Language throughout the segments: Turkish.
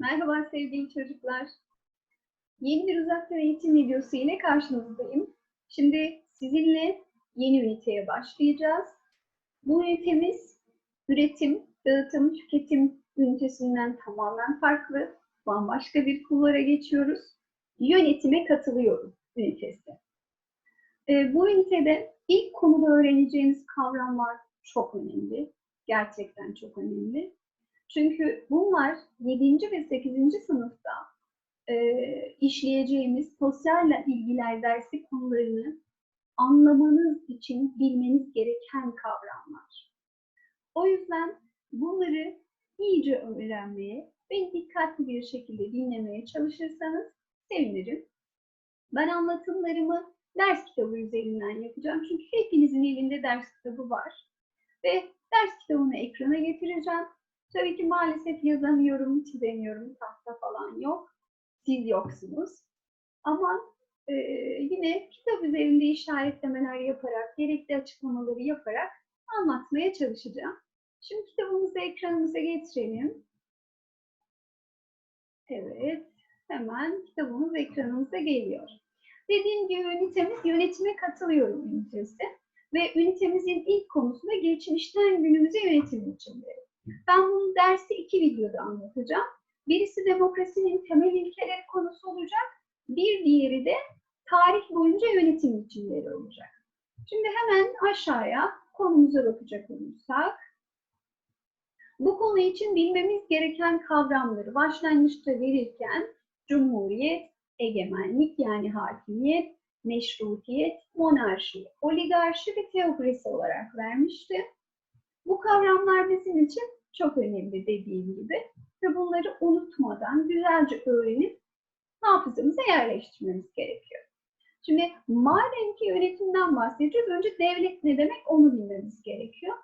Merhaba sevgili çocuklar. Yeni bir uzaktan eğitim videosu ile karşınızdayım. Şimdi sizinle yeni üniteye başlayacağız. Bu ünitemiz üretim, dağıtım, tüketim ünitesinden tamamen farklı. Bambaşka bir kulvara geçiyoruz. Yönetime katılıyorum ünitesi. Ee, bu ünitede ilk konuda öğreneceğiniz kavramlar çok önemli. Gerçekten çok önemli. Çünkü bunlar 7. ve 8. sınıfta e, işleyeceğimiz sosyal ilgiler dersi konularını anlamanız için bilmeniz gereken kavramlar. O yüzden bunları iyice öğrenmeye ve dikkatli bir şekilde dinlemeye çalışırsanız sevinirim. Ben anlatımlarımı ders kitabı üzerinden yapacağım. Çünkü hepinizin elinde ders kitabı var. Ve ders kitabını ekrana getireceğim. Tabii ki maalesef yazamıyorum, çizemiyorum, tahta falan yok. Siz yoksunuz. Ama e, yine kitap üzerinde işaretlemeler yaparak, gerekli açıklamaları yaparak anlatmaya çalışacağım. Şimdi kitabımızı ekranımıza getirelim. Evet, hemen kitabımız ekranımıza geliyor. Dediğim gibi ünitemiz yönetime katılıyorum ünitesi. Ve ünitemizin ilk konusu da geçmişten günümüze yönetim biçimleri. Ben bunu dersi iki videoda anlatacağım. Birisi demokrasinin temel ilkeleri konusu olacak. Bir diğeri de tarih boyunca yönetim biçimleri olacak. Şimdi hemen aşağıya konumuza bakacak olursak. Bu konu için bilmemiz gereken kavramları başlangıçta verirken cumhuriyet, egemenlik yani hakimiyet, meşrutiyet, monarşi, oligarşi ve teokrasi olarak vermişti. Bu kavramlar bizim için çok önemli dediğim gibi ve bunları unutmadan güzelce öğrenip hafızamıza yerleştirmemiz gerekiyor. Şimdi madem ki yönetimden bahsedeceğiz, önce devlet ne demek onu bilmemiz gerekiyor.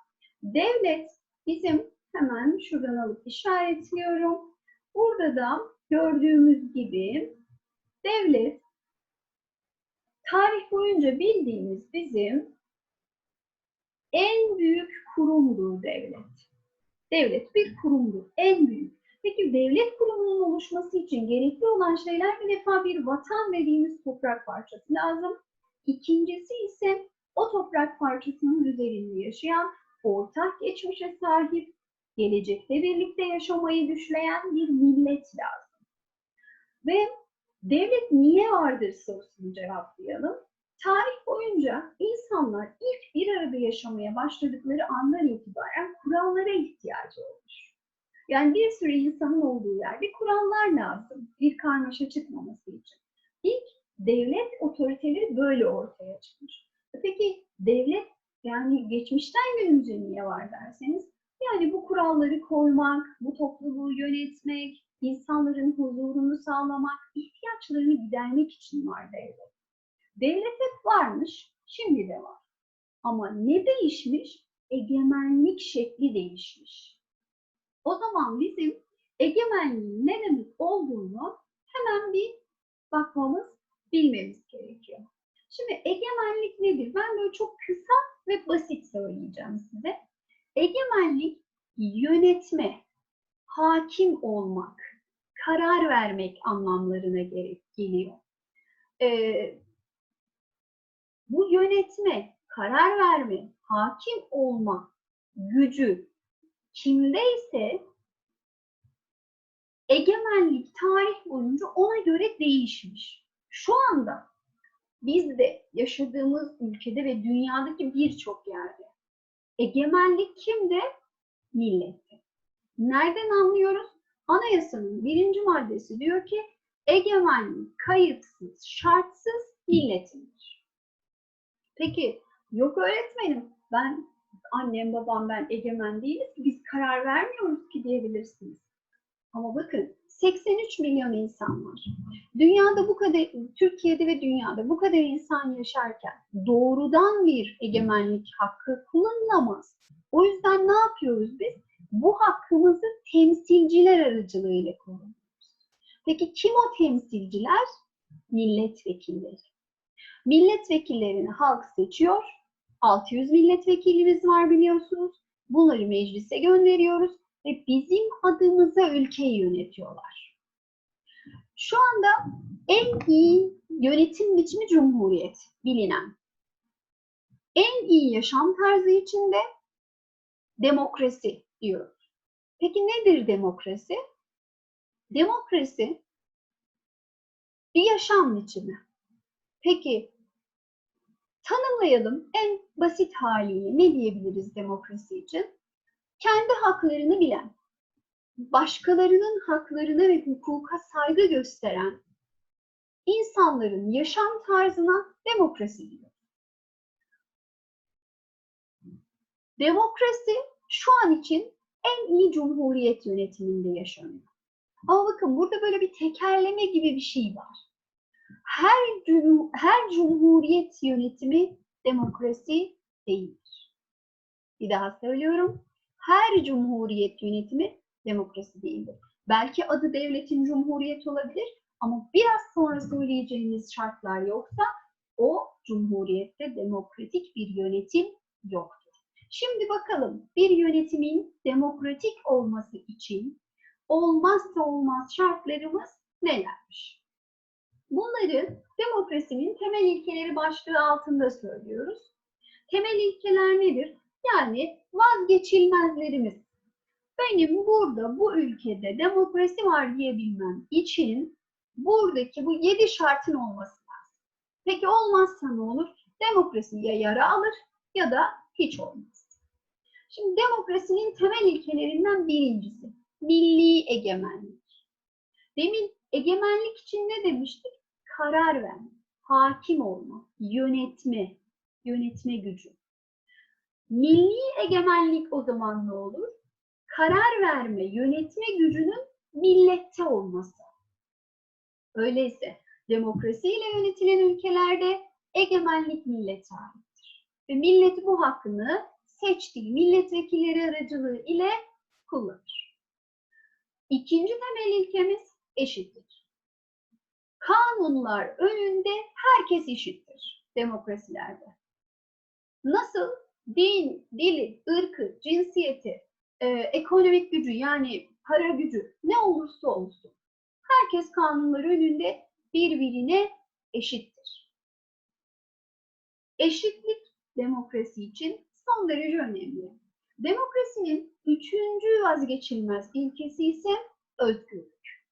Devlet bizim hemen şuradan alıp işaretliyorum. Burada da gördüğümüz gibi devlet tarih boyunca bildiğimiz bizim en büyük kurumdur devlet. Devlet bir kurumdur, en büyük. Peki devlet kurumunun oluşması için gerekli olan şeyler bir defa bir vatan dediğimiz toprak parçası lazım. İkincisi ise o toprak parçasının üzerinde yaşayan, ortak geçmişe sahip, gelecekte birlikte yaşamayı düşleyen bir millet lazım. Ve devlet niye vardır sorusunu cevaplayalım. Tarih boyunca insanlar ilk bir arada yaşamaya başladıkları andan itibaren kurallara ihtiyacı olmuş. Yani bir sürü insanın olduğu yerde kurallar lazım bir karmaşa çıkmaması için. İlk devlet otoriteleri böyle ortaya çıkmış. Peki devlet yani geçmişten günümüze niye var derseniz yani bu kuralları koymak, bu topluluğu yönetmek, insanların huzurunu sağlamak, ihtiyaçlarını gidermek için var devlet. Devlet hep varmış, şimdi de var. Ama ne değişmiş? Egemenlik şekli değişmiş. O zaman bizim egemenliğin ne demek olduğunu hemen bir bakmamız, bilmemiz gerekiyor. Şimdi egemenlik nedir? Ben böyle çok kısa ve basit söyleyeceğim size. Egemenlik yönetme, hakim olmak, karar vermek anlamlarına geliyor. Ee, bu yönetme, karar verme, hakim olma gücü kimdeyse egemenlik tarih boyunca ona göre değişmiş. Şu anda bizde yaşadığımız ülkede ve dünyadaki birçok yerde egemenlik kimde? Millette. Nereden anlıyoruz? Anayasanın birinci maddesi diyor ki egemenlik kayıtsız, şartsız milletindir. Peki yok öğretmenim ben annem babam ben egemen değiliz biz karar vermiyoruz ki diyebilirsiniz. Ama bakın 83 milyon insan var. Dünyada bu kadar, Türkiye'de ve dünyada bu kadar insan yaşarken doğrudan bir egemenlik hakkı kullanılamaz. O yüzden ne yapıyoruz biz? Bu hakkımızı temsilciler aracılığıyla kullanıyoruz. Peki kim o temsilciler? Milletvekilleri. Milletvekillerini halk seçiyor. 600 milletvekilimiz var biliyorsunuz. Bunları meclise gönderiyoruz. ve bizim adımıza ülkeyi yönetiyorlar. Şu anda en iyi yönetim biçimi cumhuriyet bilinen. En iyi yaşam tarzı içinde demokrasi diyoruz. Peki nedir demokrasi? Demokrasi bir yaşam biçimi. Peki tanımlayalım en basit haliyle ne diyebiliriz demokrasi için? Kendi haklarını bilen, başkalarının haklarına ve hukuka saygı gösteren insanların yaşam tarzına demokrasi diyor. Demokrasi şu an için en iyi cumhuriyet yönetiminde yaşanıyor. Ama bakın burada böyle bir tekerleme gibi bir şey var. Her, her cumhuriyet yönetimi demokrasi değildir. Bir daha söylüyorum. Her cumhuriyet yönetimi demokrasi değildir. Belki adı devletin cumhuriyet olabilir ama biraz sonra söyleyeceğimiz şartlar yoksa o cumhuriyette demokratik bir yönetim yoktur. Şimdi bakalım bir yönetimin demokratik olması için olmazsa olmaz şartlarımız nelermiş? Bunları demokrasinin temel ilkeleri başlığı altında söylüyoruz. Temel ilkeler nedir? Yani vazgeçilmezlerimiz. Benim burada bu ülkede demokrasi var diyebilmem için buradaki bu yedi şartın olması lazım. Peki olmazsa ne olur? Demokrasi ya yara alır ya da hiç olmaz. Şimdi demokrasinin temel ilkelerinden birincisi milli egemenlik. Demin egemenlik için ne demiştik? Karar verme, hakim olma, yönetme, yönetme gücü. Milli egemenlik o zaman ne olur? Karar verme, yönetme gücünün millette olması. Öyleyse demokrasiyle yönetilen ülkelerde egemenlik millete aittir. Ve millet bu hakkını seçtiği milletvekilleri aracılığı ile kullanır. İkinci temel ilkemiz eşitlik. Kanunlar önünde herkes eşittir demokrasilerde. Nasıl din, dili, ırkı, cinsiyeti, e, ekonomik gücü yani para gücü ne olursa olsun herkes kanunlar önünde birbirine eşittir. Eşitlik demokrasi için son derece önemli. Demokrasinin üçüncü vazgeçilmez ilkesi ise özgürlük.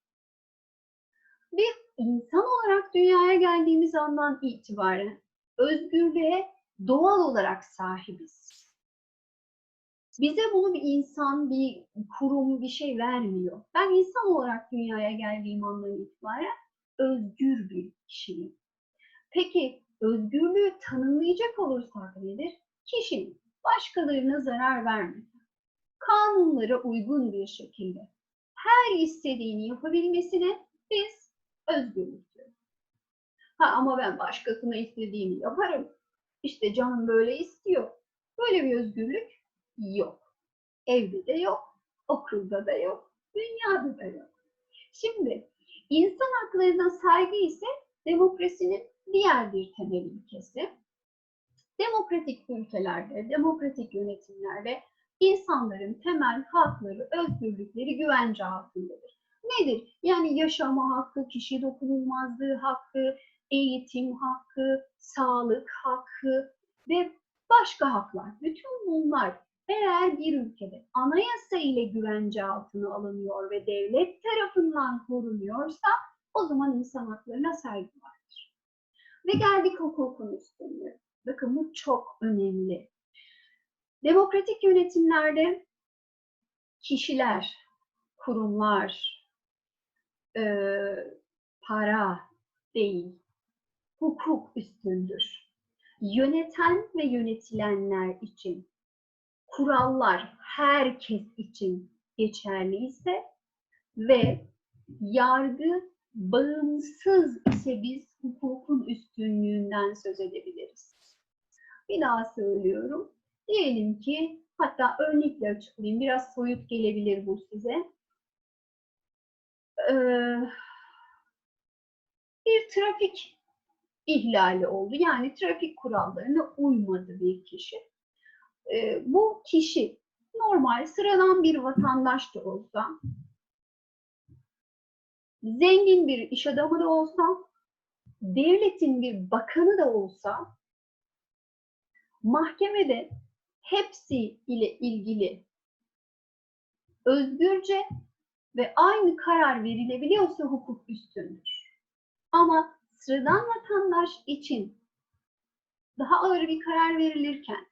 Bir insan olarak dünyaya geldiğimiz andan itibaren özgürlüğe doğal olarak sahibiz. Bize bunu bir insan, bir kurum, bir şey vermiyor. Ben insan olarak dünyaya geldiğim andan itibaren özgür bir kişiyim. Peki özgürlüğü tanımlayacak olursak nedir? Kişinin başkalarına zarar vermeden, kanunlara uygun bir şekilde her istediğini yapabilmesine biz özgürlük diyoruz. Ha ama ben başkasına istediğimi yaparım. İşte canım böyle istiyor. Böyle bir özgürlük yok. Evde de yok, okulda da yok, dünyada da yok. Şimdi insan haklarına saygı ise demokrasinin diğer bir temel ilkesi. Demokratik ülkelerde, demokratik yönetimlerde insanların temel hakları, özgürlükleri güvence altındadır. Nedir? Yani yaşama hakkı, kişi dokunulmazlığı hakkı, eğitim hakkı, sağlık hakkı ve başka haklar. Bütün bunlar eğer bir ülkede anayasa ile güvence altına alınıyor ve devlet tarafından korunuyorsa o zaman insan haklarına saygı vardır. Ve geldik hukukun üstünlüğü. Bakın bu çok önemli. Demokratik yönetimlerde kişiler, kurumlar, e, para değil, hukuk üstündür. Yöneten ve yönetilenler için kurallar herkes için geçerli ise ve yargı bağımsız ise biz hukukun üstünlüğünden söz edebiliriz. Bir daha söylüyorum. Diyelim ki hatta örnekle açıklayayım. Biraz soyut gelebilir bu size. Bir trafik ihlali oldu. Yani trafik kurallarına uymadı bir kişi. Bu kişi normal, sıradan bir vatandaş da olsa, zengin bir iş adamı da olsa, devletin bir bakanı da olsa, mahkemede hepsi ile ilgili özgürce ve aynı karar verilebiliyorsa hukuk üstündür. Ama sıradan vatandaş için daha ağır bir karar verilirken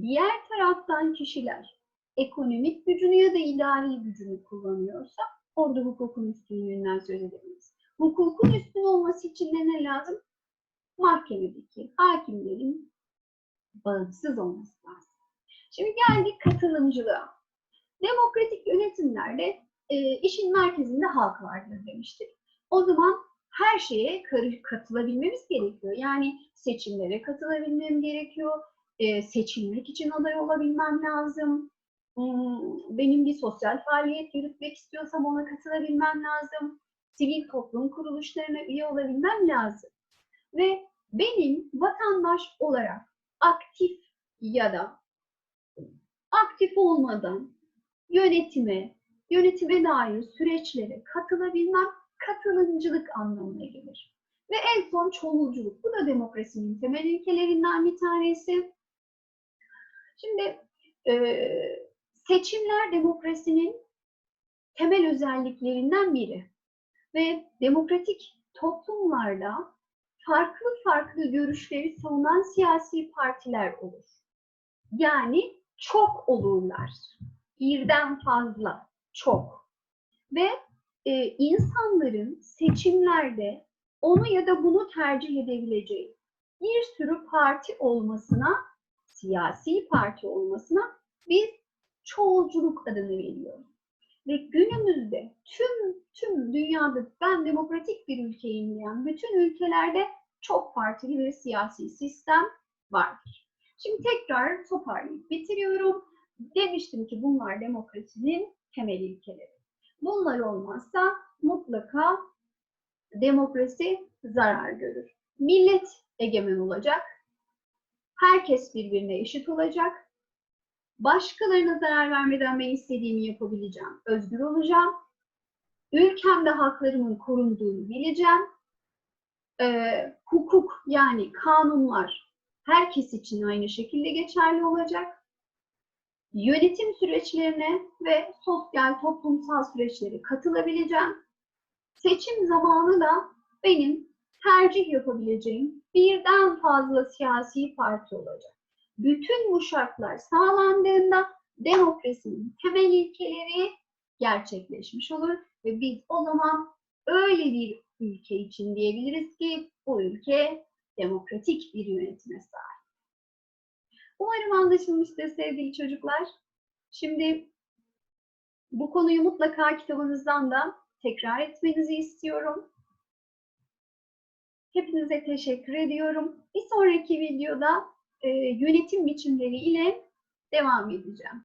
diğer taraftan kişiler ekonomik gücünü ya da idari gücünü kullanıyorsa orada hukukun üstünlüğünden söz edebiliriz. Hukukun üstün olması için de ne lazım? Mahkemedeki hakimlerin bağımsız olması lazım. Şimdi geldik katılımcılığa. Demokratik yönetimlerde e, işin merkezinde halk vardır demiştik. O zaman her şeye katılabilmemiz gerekiyor. Yani seçimlere katılabilmem gerekiyor. E, seçilmek için aday olabilmem lazım. Hmm, Benim bir sosyal faaliyet yürütmek istiyorsam ona katılabilmem lazım. Sivil toplum kuruluşlarına üye olabilmem lazım. Ve benim vatandaş olarak aktif ya da aktif olmadan yönetime, yönetime dair süreçlere katılabilmem katılımcılık anlamına gelir. Ve en son çoğulculuk. Bu da demokrasinin temel ilkelerinden bir tanesi. Şimdi e, seçimler demokrasinin temel özelliklerinden biri. Ve demokratik toplumlarda farklı farklı görüşleri savunan siyasi partiler olur. Yani çok olurlar birden fazla, çok. Ve e, insanların seçimlerde onu ya da bunu tercih edebileceği bir sürü parti olmasına, siyasi parti olmasına biz çoğulculuk adını veriyoruz. Ve günümüzde tüm tüm dünyada ben demokratik bir ülkeyim diyen bütün ülkelerde çok partili bir siyasi sistem vardır. Şimdi tekrar toparlayıp bitiriyorum. Demiştim ki bunlar demokrasinin temel ilkeleri. Bunlar olmazsa mutlaka demokrasi zarar görür. Millet egemen olacak. Herkes birbirine eşit olacak. Başkalarına zarar vermeden ben istediğimi yapabileceğim. Özgür olacağım. Ülkemde haklarımın korunduğunu bileceğim. Ee, hukuk yani kanunlar herkes için aynı şekilde geçerli olacak yönetim süreçlerine ve sosyal toplumsal süreçlere katılabileceğim. Seçim zamanı da benim tercih yapabileceğim birden fazla siyasi parti olacak. Bütün bu şartlar sağlandığında demokrasinin temel ilkeleri gerçekleşmiş olur ve biz o zaman öyle bir ülke için diyebiliriz ki bu ülke demokratik bir yönetime sahip. Umarım anlaşılmıştır sevgili çocuklar. Şimdi bu konuyu mutlaka kitabınızdan da tekrar etmenizi istiyorum. Hepinize teşekkür ediyorum. Bir sonraki videoda e, yönetim biçimleri ile devam edeceğim.